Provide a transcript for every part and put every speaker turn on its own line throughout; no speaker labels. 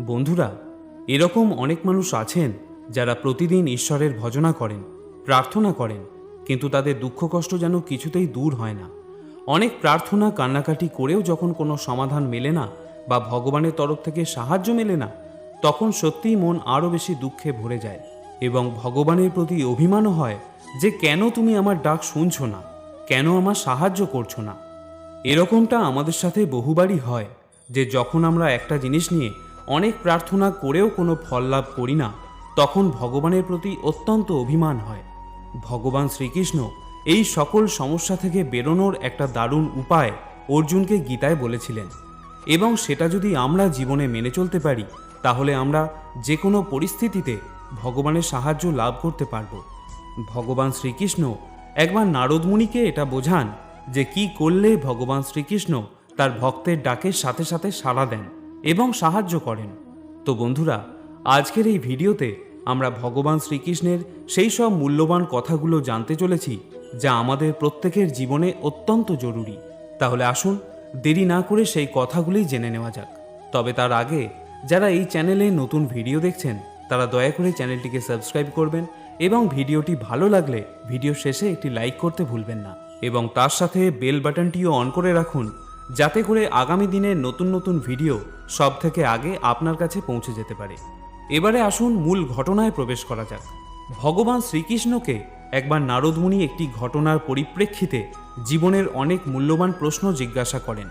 বন্ধুরা, এরকম অনেক মানুষ আছেন যারা প্রতিদিন ঈশ্বরের ভজনা করেন, প্রার্থনা করেন, কিন্তু তাদের দুঃখ কষ্ট যেন কিছুতেই দূর হয় না। অনেক প্রার্থনা কান্নাকাটি করেও যখন কোনো সমাধান মেলে না বা ভগবানের তরফ থেকে সাহায্য মেলে না, তখন সত্যিই মন আরও বেশি দুঃখে ভরে যায় এবং ভগবানের প্রতি অভিমানও হয় যে কেন তুমি আমার ডাক শুনছো না, কেন আমার সাহায্য করছ না। এরকমটা আমাদের সাথে বহুবারই হয় যে যখন আমরা একটা জিনিস নিয়ে অনেক প্রার্থনা করেও কোনো ফল লাভ করি না। তখন ভগবানের প্রতি অত্যন্ত অভিমান হয়। ভগবান শ্রীকৃষ্ণ এই সকল সমস্যা থেকে বেরোনোর একটা দারুণ উপায় অর্জুনকে গীতায় বলেছিলেন। এবং সেটা যদি আমরা জীবনে মেনে চলতে পারি, তাহলে আমরা যে কোনো পরিস্থিতিতে ভগবানের সাহায্য লাভ করতে পারব। ভগবান শ্রীকৃষ্ণ একবার নারদমুনিকে এটা বোঝান যে কি করলে ভগবান শ্রীকৃষ্ণ তার ভক্তের ডাকের সাথে সাথে সাড়া দেন। এবং সাহায্য করেন। তো বন্ধুরা, আজকের এই ভিডিওতে আমরা ভগবান শ্রীকৃষ্ণের সেই সব মূল্যবান কথাগুলো জানতে চলেছি, যা আমাদের প্রত্যেকের জীবনে অত্যন্ত জরুরি। তাহলে আসুন, দেরি না করে সেই কথাগুলি জেনে নেওয়া যাক। তবে তার আগে, যারা এই চ্যানেলে নতুন ভিডিও দেখছেন, তারা দয়া করে চ্যানেলটিকে সাবস্ক্রাইব করবেন এবং ভিডিওটি ভালো লাগলে ভিডিও শেষে একটি লাইক করতে ভুলবেন না। এবং তার সাথে বেল বাটনটিও অন করে রাখুন যাতে করে আগামী দিনের নতুন নতুন ভিডিও সব থেকে আগে আপনার কাছে পৌঁছে যেতে পারে। এবারে আসুন মূল ঘটনায় প্রবেশ করা যাক। ভগবান শ্রীকৃষ্ণকে একবার নারদমুনি একটি ঘটনার পরিপ্রেক্ষিতে জীবনের অনেক মূল্যবান প্রশ্ন জিজ্ঞাসা করেন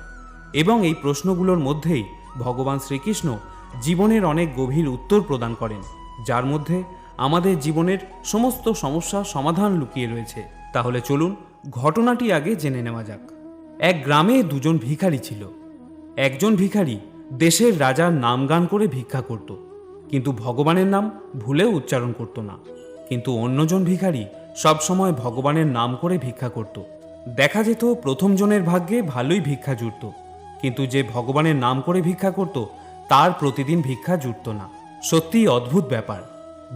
এবং এই প্রশ্নগুলোর মধ্যেই ভগবান শ্রীকৃষ্ণ জীবনের অনেক গভীর উত্তর প্রদান করেন, যার মধ্যে আমাদের জীবনের সমস্ত সমস্যার সমাধান লুকিয়ে রয়েছে। তাহলে চলুন ঘটনাটি আগে জেনে নেওয়া যাক। এক গ্রামে দুজন ভিখারি ছিল। একজন ভিখারি দেশের রাজার নাম গান করে ভিক্ষা করত, কিন্তু ভগবানের নাম ভুলেও উচ্চারণ করত না। কিন্তু অন্যজন ভিখারি সবসময় ভগবানের নাম করে ভিক্ষা করত। দেখা যেত প্রথম জনের ভাগ্যে ভালোই ভিক্ষা জুটত, কিন্তু যে ভগবানের নাম করে ভিক্ষা করত, তার প্রতিদিন ভিক্ষা জুটত না। সত্যিই অদ্ভুত ব্যাপার,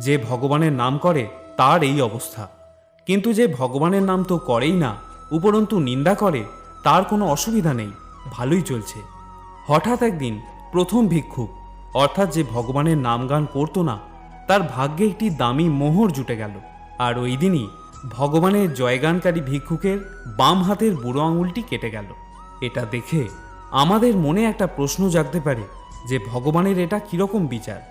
যে ভগবানের নাম করে তার এই অবস্থা। কিন্তু যে ভগবানের নাম তো করেই না, উপরন্তু নিন্দা করে তার কোনো অসুবিধা নেই, ভালোই চলছে। হঠাৎ একদিন প্রথম ভিক্ষুক, অর্থাৎ যে ভগবানের নাম গান করতো না, তার ভাগ্যে একটি দামি মোহর জুটে গেল। আর ওই দিনই ভগবানের জয়গানকারী ভিক্ষুকের বাম হাতের বুড়ো আঙুলটি কেটে গেল। এটা দেখে আমাদের মনে একটা প্রশ্ন জাগতে পারে যে ভগবানের এটা কীরকম বিচার?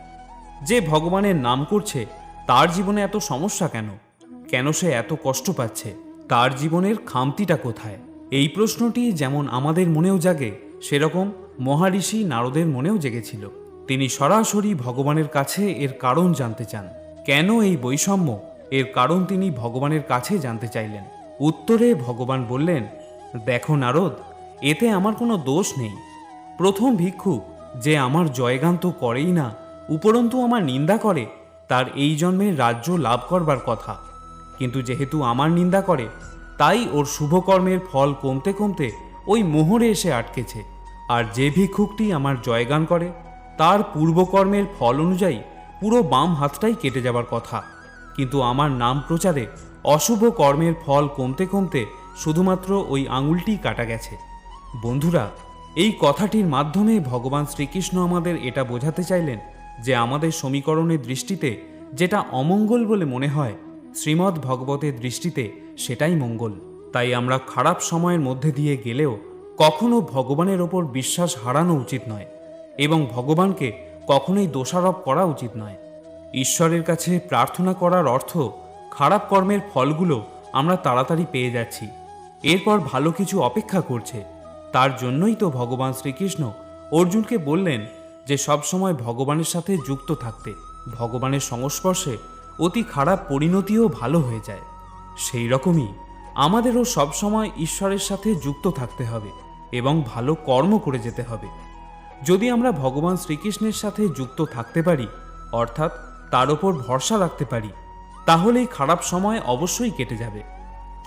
যে ভগবানের নাম করছে, তার জীবনে এত সমস্যা কেন? কেন সে এত কষ্ট পাচ্ছে? তার জীবনের খামতিটা কোথায়? এই প্রশ্নটি যেমন আমাদের মনেও জাগে, সেরকম মহারিষি নারদের মনেও জেগেছিল। তিনি সরাসরি ভগবানের কাছে এর কারণ জানতে চান। কেন এই বৈষম্য? এর কারণ তিনি ভগবানের কাছে জানতে চাইলেন। উত্তরে ভগবান বললেন, দেখো নারদ, এতে আমার কোনো দোষ নেই। প্রথম ভিক্ষুক যে আমার জয়গান তো করেই না, উপরন্তু আমার নিন্দা করে, তার এই জন্মে রাজ্য লাভ করবার কথা। কিন্তু যেহেতু আমার নিন্দা করে তাই ওর শুভকর্মের ফল কমতে কমতে ওই মোহরে এসে আটকেছে। আর যে ভিক্ষুকটি আমার জয়গান করে, তার পূর্বকর্মের ফল অনুযায়ী পুরো বাম হাতটাই কেটে যাবার কথা। কিন্তু আমার নাম প্রচারে অশুভ কর্মের ফল কমতে কমতে শুধুমাত্র ওই আঙুলটি কাটা গেছে। বন্ধুরা, এই কথাটির মাধ্যমে ভগবান শ্রীকৃষ্ণ আমাদের এটা বোঝাতে চাইলেন যে আমাদের সমীকরণের দৃষ্টিতে যেটা অমঙ্গল বলে মনে হয় শ্রীমদ্ ভগবতের দৃষ্টিতে সেটাই মঙ্গল। তাই আমরা খারাপ সময়ের মধ্যে দিয়ে গেলেও কখনো ভগবানের ওপর বিশ্বাস হারানো উচিত নয় এবং ভগবানকে কখনোই দোষারোপ করা উচিত নয়। ঈশ্বরের কাছে প্রার্থনা করার অর্থ খারাপ কর্মের ফলগুলো আমরা তাড়াতাড়ি পেয়ে যাচ্ছি। এরপর ভালো কিছু অপেক্ষা করছে। তার জন্যই তো ভগবান শ্রীকৃষ্ণ অর্জুনকে বললেন যে সবসময় ভগবানের সাথে যুক্ত থাকতে। ভগবানের সংস্পর্শে অতি খারাপ পরিণতিও ভালো হয়ে যায়। সেই রকমই আমাদেরও সবসময় ঈশ্বরের সাথে যুক্ত থাকতে হবে এবং ভালো কর্ম করে যেতে হবে। যদি আমরা ভগবান শ্রীকৃষ্ণের সাথে যুক্ত থাকতে পারি, অর্থাৎ তার ওপর ভরসা রাখতে পারি, তাহলেই খারাপ সময় অবশ্যই কেটে যাবে।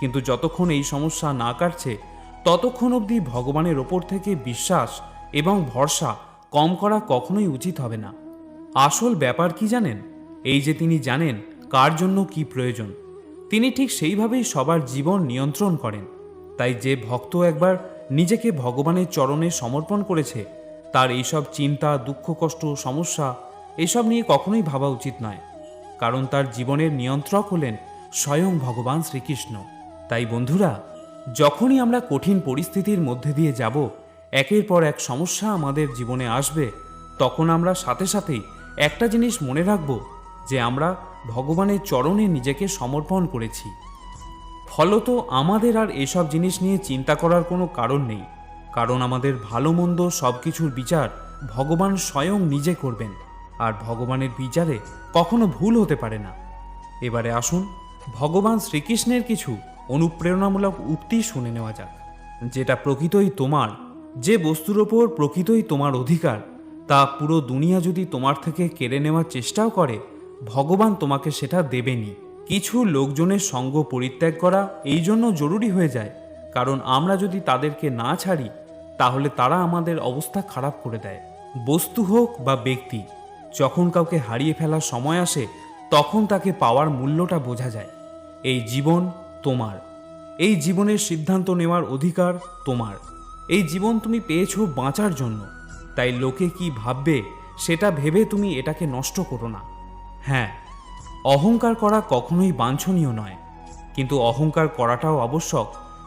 কিন্তু যতক্ষণ এই সমস্যা না কাটছে, ততক্ষণ অবধি ভগবানের ওপর থেকে বিশ্বাস এবং ভরসা কম করা কখনোই উচিত হবে না। আসল ব্যাপার কি জানেন? এই যে তিনি জানেন কার জন্য কি প্রয়োজন, তিনি ঠিক সেইভাবেই সবার জীবন নিয়ন্ত্রণ করেন। তাই যে ভক্ত একবার নিজেকে ভগবানের চরণে সমর্পণ করেছে, তার এইসব চিন্তা, দুঃখ, কষ্ট, সমস্যা, এসব নিয়ে কখনোই ভাবা উচিত নয়। কারণ তার জীবনের নিয়ন্ত্রক হলেন স্বয়ং ভগবান শ্রীকৃষ্ণ। তাই বন্ধুরা, যখনই আমরা কঠিন পরিস্থিতির মধ্যে দিয়ে যাব, একের পর এক সমস্যা আমাদের জীবনে আসবে, তখন আমরা সাথে সাথেই একটা জিনিস মনে রাখব যে আমরা ভগবানের চরণে নিজেকে সমর্পণ করেছি। ফলত আমাদের আর এসব জিনিস নিয়ে চিন্তা করার কোনো কারণ নেই, কারণ আমাদের ভালো মন্দ সব কিছুর বিচার ভগবান স্বয়ং নিজে করবেন, আর ভগবানের বিচারে কখনো ভুল হতে পারে না। এবারে আসুন, ভগবান শ্রীকৃষ্ণের কিছু অনুপ্রেরণামূলক উক্তি শুনে নেওয়া যাক, যেটা প্রকৃতই তোমার, যে বস্তুর ওপর প্রকৃতই তোমার অধিকার, তা পুরো দুনিয়া যদি তোমার থেকে কেড়ে নেওয়ার চেষ্টাও করে ভগবান তোমাকে সেটা দেবেনি। কিছু লোকজনের সঙ্গ পরিত্যাগ করা এই জন্য জরুরি হয়ে যায়। কারণ আমরা যদি তাদেরকে না ছাড়ি, তাহলে তারা আমাদের অবস্থা খারাপ করে দেয়। বস্তু হোক বা ব্যক্তি, যখন কাউকে হারিয়ে ফেলার সময় আসে, তখন তাকে পাওয়ার মূল্যটা বোঝা যায়। এই জীবন তোমার। এই জীবনের সিদ্ধান্ত নেওয়ার অধিকার তোমার। এই জীবন তুমি পেয়েছ বাঁচার জন্য। তাই লোকে কি ভাববে, সেটা ভেবে তুমি এটাকে নষ্ট করো না। হ্যাঁ অহংকার করা কখনোই বাঞ্ছনীয় নয়। কিন্তু অহংকার করাটাও আবশ্যক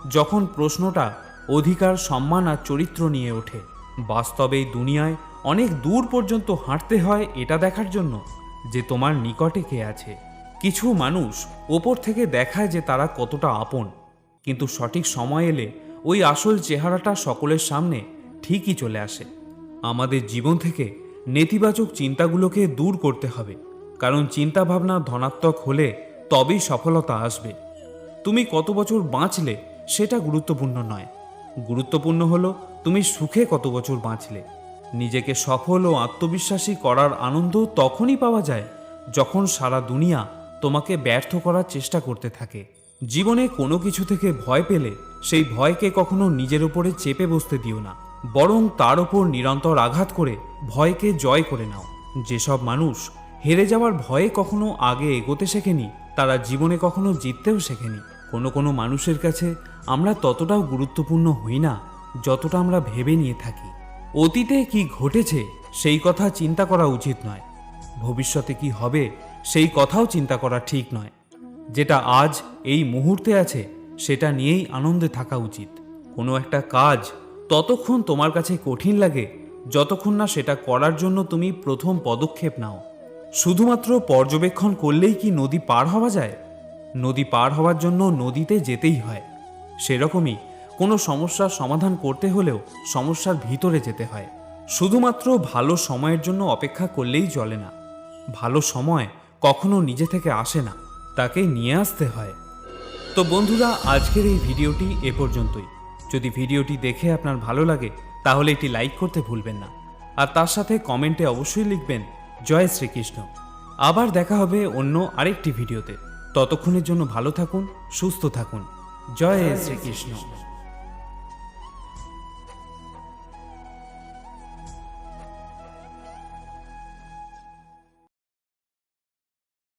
যখন প্রশ্নটা অধিকার, সম্মান আর চরিত্র নিয়ে ওঠে। বাস্তবে এই দুনিয়ায় অনেক দূর পর্যন্ত হাঁটতে হয় এটা দেখার জন্য যে তোমার নিকটে কে আছে। কিছু মানুষ ওপর থেকে দেখায় যে তারা কতটা আপন, কিন্তু সঠিক সময় এলে ওই আসল চেহারাটা সকলের সামনে ঠিকই চলে আসে। আমাদের জীবন থেকে নেতিবাচক চিন্তাগুলোকে দূর করতে হবে। কারণ চিন্তাভাবনা ধনাত্মক হলে তবেই সফলতা আসবে। তুমি কত বছর বাঁচলে সেটা গুরুত্বপূর্ণ নয়। গুরুত্বপূর্ণ হলো তুমি সুখে কত বছর বাঁচলে। নিজেকে সফল ও আত্মবিশ্বাসী করার আনন্দ তখনই পাওয়া যায় যখন সারা দুনিয়া তোমাকে ব্যর্থ করার চেষ্টা করতে থাকে। জীবনে কোনো কিছু থেকে ভয় পেলে সেই ভয়কে কখনো নিজের উপরে চেপে বসতে দিও না। বরং তার ওপর নিরন্তর আঘাত করে ভয়কে জয় করে নাও। যেসব মানুষ হেরে যাওয়ার ভয়ে কখনো আগে এগোতে শেখেনি, তারা জীবনে কখনো জিততেও শেখেনি। কোনো কোনো মানুষের কাছে আমরা ততটাও গুরুত্বপূর্ণ হই না, যতটা আমরা ভেবে নিয়ে থাকি। অতীতে কি ঘটেছে, সেই কথা চিন্তা করা উচিত নয়। ভবিষ্যতে কি হবে, সেই কথাও চিন্তা করা ঠিক নয়। যেটা আজ এই মুহূর্তে আছে, সেটা নিয়েই আনন্দে থাকা উচিত। কোনো একটা কাজ ততক্ষণ তোমার কাছে কঠিন লাগে, যতক্ষণ না সেটা করার জন্য তুমি প্রথম পদক্ষেপ নাও। শুধুমাত্র পর্যবেক্ষণ করলেই কি নদী পার হওয়া যায়? নদী পার হওয়ার জন্য নদীতে যেতেই হয়। সেরকমই কোনো সমস্যার সমাধান করতে হলেও সমস্যার ভিতরে যেতে হয়। শুধুমাত্র ভালো সময়ের জন্য অপেক্ষা করলেই চলে না। ভালো সময় কখনো নিজে থেকে আসে না, তাকে নিয়ে আসতে হয়। তো বন্ধুরা, আজকের এই ভিডিওটি এ পর্যন্তই। যদি ভিডিওটি দেখে আপনার ভালো লাগে, তাহলে এটি লাইক করতে ভুলবেন না। আর তার সাথে কমেন্টে অবশ্যই লিখবেন জয় শ্রীকৃষ্ণ। আবার দেখা হবে অন্য আরেকটি ভিডিওতে। ততক্ষণের জন্য ভালো থাকুন, সুস্থ থাকুন। জয় শ্রীকৃষ্ণ।